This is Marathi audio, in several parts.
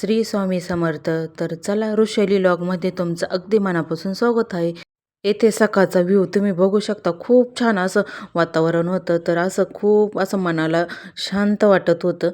श्री स्वामी समर्थ. तर चला ऋषैली लॉगमध्ये तुमचं अगदी मनापासून स्वागत आहे. येथे सकाळचा व्ह्यू तुम्ही बघू शकता. खूप छान असं वातावरण होतं. तर असं खूप असं मनाला शांत वाटत होतं.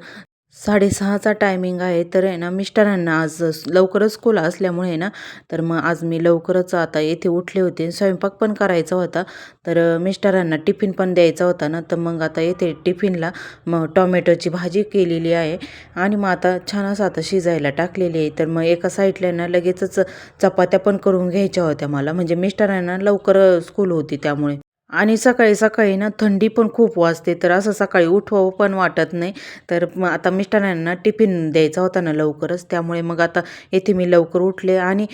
साडेसहाचा टायमिंग आहे तर आहे ना मिस्टरांना आज लवकरच स्कूल असल्यामुळे आहे ना तर मग आज मी लवकरच आता येथे उठले होते. स्वयंपाक पण करायचा होता तर मिस्टरांना टिफिन पण द्यायचा होता ना तर मग आता येथे टिफिनला मग टॉमॅटोची भाजी केलेली आहे आणि मग आता छान असं आता शिजायला टाकलेली आहे. तर मग एका साईडला ना लगेचच चपात्या पण करून घ्यायच्या होत्या मला. म्हणजे मिस्टरांना लवकर स्कूल होती त्यामुळे. आणि सकाळी सकाळी ना थंडी पण खूप वाजते तर असं सकाळी उठवावं पण वाटत नाही. तर मग आता मिस्टरांना टिफिन द्यायचा होता ना लवकरच त्यामुळे मग आता येथे मी लवकर उठले आणि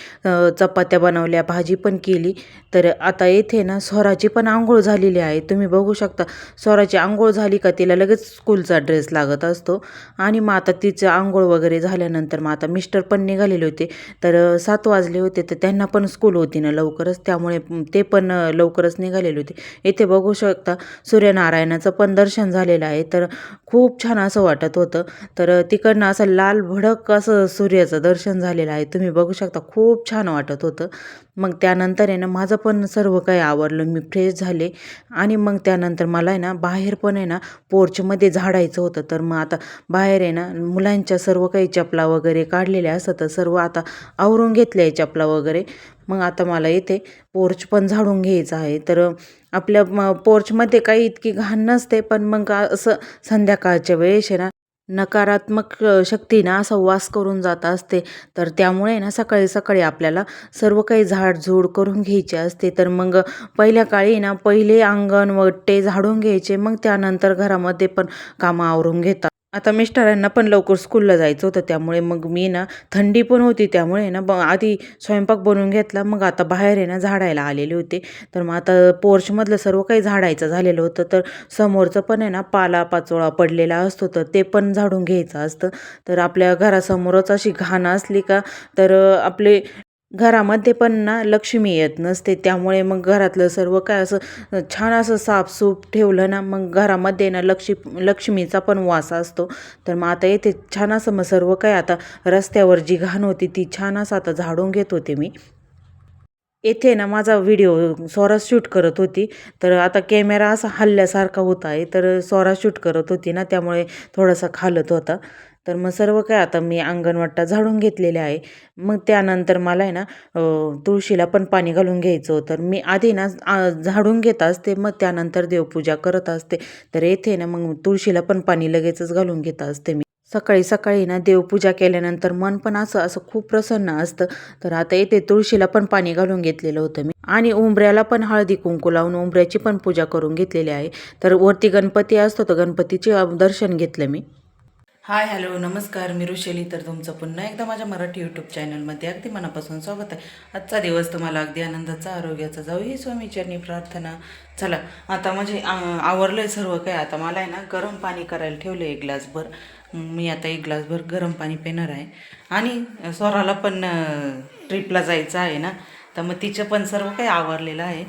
चपात्या बनवल्या भाजी पण केली. तर आता येथे ना स्वराची पण आंघोळ झालेली आहे. तुम्ही बघू शकता स्वराची आंघोळ झाली का तिला लगेच स्कूलचा ड्रेस लागत असतो. आणि मग आता तिचं आंघोळ वगैरे झाल्यानंतर मग आता मिस्टर पण निघालेले होते. तर सात वाजले होते तर त्यांना पण स्कूल होती ना लवकरच त्यामुळे ते पण लवकरच निघालेले होते. इथे बघू शकता सूर्यनारायणाचं पण दर्शन झालेलं आहे. तर खूप छान असं वाटत होतं. तर तिकडनं असं लाल भडक असं सूर्याचं दर्शन झालेलं आहे. तुम्ही बघू शकता खूप छान वाटत होतं. मग त्यानंतर आहे ना माझं पण सर्व काही आवरलं. मी फ्रेश झाले. आणि मग त्यानंतर मला आहे ना बाहेर पण आहे ना पोर्चमध्ये झाडायचं होतं. तर मग आता बाहेर आहे ना मुलांच्या सर्व काही चपला वगैरे काढलेल्या असतात. तर सर्व आता आवरून घेतल्या आहे चपला वगैरे. मग आता मला इथे पोर्च पण झाडून घ्यायचं आहे. तर आपल्या म पोर्चमध्ये काही इतकी घाण नसते पण मग असं संध्याकाळच्या वेळेस आहे ना नकारात्मक शक्ती ना असा वास करून जात असते. तर त्यामुळे ना सकाळी सकाळी आपल्याला सर्व काही झाडझूड करून घ्यायची असते. तर मग पहिल्या काळी ना पहिले अंगण वट्टे झाडून घ्यायचे. मग त्यानंतर घरामध्ये पण कामं आवरून घेतात. आता मिस्टरांना पण लवकर स्कूलला जायचं होतं त्यामुळे मग मी ना थंडी पण होती त्यामुळे ना ब आधी स्वयंपाक बनवून घेतला मग आता बाहेर आहे ना झाडायला आलेले होते. तर मग आता पोर्चमधलं सर्व काही झाडायचं झालेलं होतं तर समोरचं पण आहे ना पाला पाचोळा पडलेला असतो तर ते पण झाडून घ्यायचं असतं. तर आपल्या घरासमोरच अशी घाण असली का तर आपले घरामध्ये पण ना लक्ष्मी येत नसते. त्यामुळे मग घरातलं सर्व काय असं छान असं साफसूफ ठेवलं ना मग घरामध्ये ना लक्ष्मी लक्ष्मीचा पण वास असतो. तर मग आता येते छान असं मग सर्व काय आता रस्त्यावर जी घाण होती ती छान असं आता झाडून घेत होते मी. येथे ना माझा व्हिडिओ स्वरा शूट करत होती. तर आता कॅमेरा असा हल्ल्यासारखा होता आहे. तर स्वरा शूट करत होती ना त्यामुळे थोडासा खालत होता. तर मग सर्व काय आता मी अंगणवाटा झाडून घेतलेले आहे. मग त्यानंतर मला आहे ना तुळशीला पण पाणी घालून घ्यायचं होतं. मी आधी ना झाडून घेत असते मग त्यानंतर देवपूजा करत असते. तर येथे ना मग तुळशीला पण पाणी लगेचच घालून घेत असते मी. सकाळी सकाळी ना देवपूजा केल्यानंतर मन पण असं असं खूप प्रसन्न असतं. तर आता येथे तुळशीला पण पाणी घालून घेतलेलं होतं मी. आणि उंबऱ्याला पण हळदी कुंकू लावून उंबऱ्याची पण पूजा करून घेतलेली आहे. तर वरती गणपती असतो तर गणपतीचे दर्शन घेतलं मी. हाय हॅलो नमस्कार मी ऋषेली. तर तुमचं पुन्हा एकदा माझ्या मराठी यूट्यूब चॅनलमध्ये अगदी मनापासून स्वागत आहे. आजचा दिवस तुम्हाला अगदी आनंदाचा आरोग्याचा जाऊ ही स्वामीचरणी प्रार्थना. चला आता म्हणजे आवरलं आहे सर्व काय आता मला आहे ना गरम पाणी करायला ठेवलं एक ग्लासभर. मी आता एक ग्लासभर गरम पाणी पिणार आहे. आणि स्वराला पण ट्रिपला जायचं आहे ना. तर मग तिचं पण सर्व काही आवरलेलं आहे.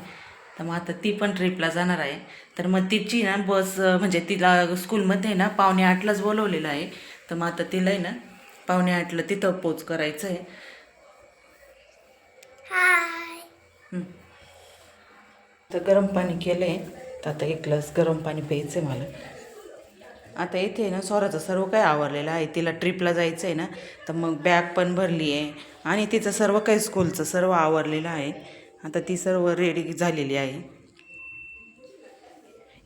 तर मग आता ती पण ट्रिपला जाणार आहे. तर मग तिची ना बस म्हणजे तिला स्कूलमध्ये ना पावणे आठलाच बोलवलेलं आहे. तर मग आता तिला आहे ना पावणे आठला तिथं पोच करायचं आहे. तर गरम पाणी केलं आहे तर आता एक ग्लास गरम पाणी प्यायचं आहे मला. आता इथे आहे ना स्वराचं सर्व काही आवरलेलं आहे. तिला ट्रिपला जायचं आहे ना. तर मग बॅग पण भरली आहे. आणि तिचं सर्व काही स्कूलचं सर्व आवरलेलं आहे. आता ती सर्व रेडी झालेली आहे.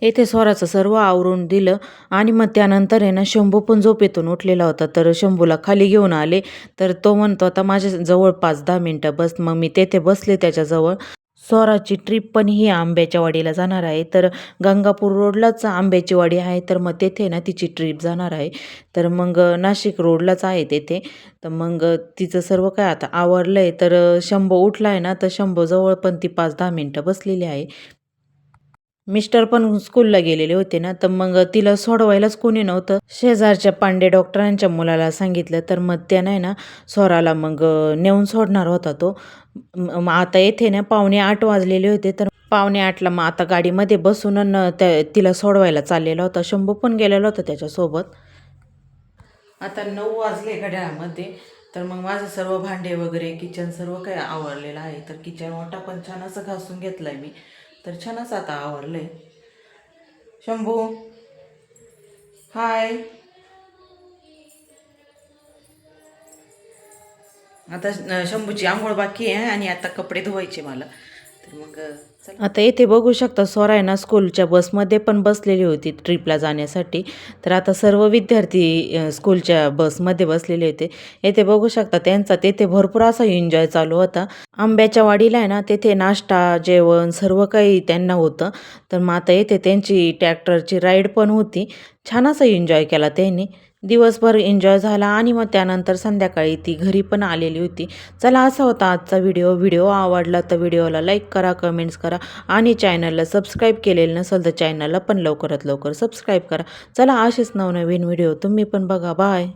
येथे स्वराचं सर्व आवरून दिलं आणि मग त्यानंतर आहे ना शंभू पण झोपेतून उठलेला होता. तर शंभूला खाली घेऊन आले. तर तो म्हणतो आता माझ्या जवळ पाच दहा मिनटं बस. मग मी तेथे बसले त्याच्याजवळ. स्वराची ट्रिप पण ही आंब्याच्या वाडीला जाणार आहे. तर गंगापूर रोडलाच आंब्याची वाडी आहे. तर मग तेथे ना तिची ट्रिप जाणार आहे. तर मग नाशिक रोडलाच आहे तेथे. तर मग तिचं सर्व काय आता आवरलं आहे तर शंभो उठला आहे ना तर शंभोजवळ पण ती पाच दहा मिनटं बसलेली आहे. मिस्टर पण स्कूलला गेलेले होते ना तर मग तिला सोडवायलाच कोणी नव्हतं. शेजारच्या पांडे डॉक्टरांच्या मुलाला सांगितलं तर मग त्यानं ना स्वराला मग नेऊन सोडणार होता तो. मग आता येथे ना पावणे आठ वाजलेले होते तर पावणे आठला मग आता गाडीमध्ये बसून न त्या तिला सोडवायला चाललेला होता. शंभू पण गेलेला होता त्याच्यासोबत. आता नऊ वाजले घड्याळामध्ये तर मग माझं सर्व भांडे वगैरे किचन सर्व काही आवरलेलं आहे. तर किचन वाटा पण छान असं घासून घेतलं आहे मी. तर छानच आता आवडलं आहे शंभू हाय. आता शंभूची आंघोळ बाकी आहे आणि आता कपडे धुवायचे मला. मग आता येथे बघू शकता स्वरा आहे ना स्कूलच्या बसमध्ये पण बसलेली होती ट्रिपला जाण्यासाठी. तर आता सर्व विद्यार्थी स्कूलच्या बसमध्ये बसलेले होते. येथे बघू शकता त्यांचा तेथे भरपूर असा एन्जॉय चालू होता. आंब्याच्या वाडीला आहे ना तेथे नाश्ता जेवण सर्व काही त्यांना होतं. तर मग आता येथे त्यांची ट्रॅक्टरची राईड पण होती. छान असा एन्जॉय केला त्यांनी. दिवसभर एन्जॉय झाला आणि मग त्यानंतर संध्याकाळी ती घरी पण आलेली होती. चला असा होता आजचा व्हिडिओ. व्हिडिओ आवडला तर व्हिडिओला लाईक करा कमेंट्स करा आणि चॅनलला सबस्क्राईब केलेलं नसेल तर चॅनलला पण लवकरात लवकर सबस्क्राईब करा. चला असेच नवनवीन व्हिडिओ. तुम्ही पण बघा. बाय